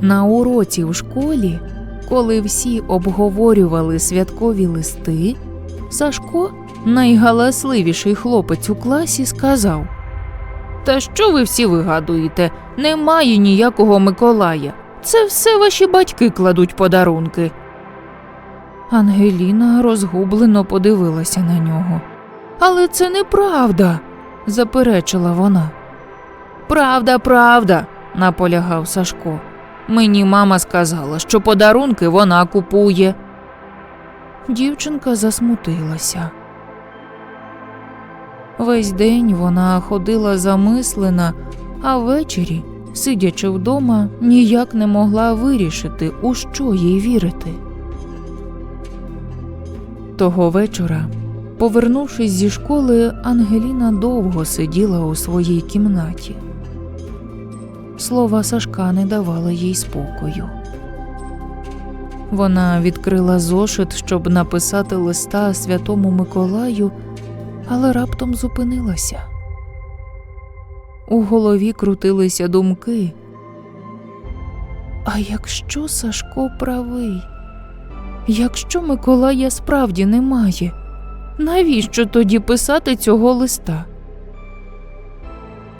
На уроці в школі, коли всі обговорювали святкові листи, Сашко, найгаласливіший хлопець у класі, сказав: Та що ви всі вигадуєте? Немає ніякого Миколая. Це все ваші батьки кладуть подарунки. Ангеліна розгублено подивилася на нього. Але це неправда, заперечила вона. Правда, правда, наполягав Сашко. Мені мама сказала, що подарунки вона купує. Дівчинка засмутилася. Весь день вона ходила замислена, а ввечері, сидячи вдома, ніяк не могла вирішити, у що їй вірити. Того вечора, повернувшись зі школи, Ангеліна довго сиділа у своїй кімнаті. Слова Сашка не давали їй спокою. Вона відкрила зошит, щоб написати листа святому Миколаю, але раптом зупинилася. У голові крутилися думки. А якщо Сашко правий? Якщо Миколая справді немає, навіщо тоді писати цього листа?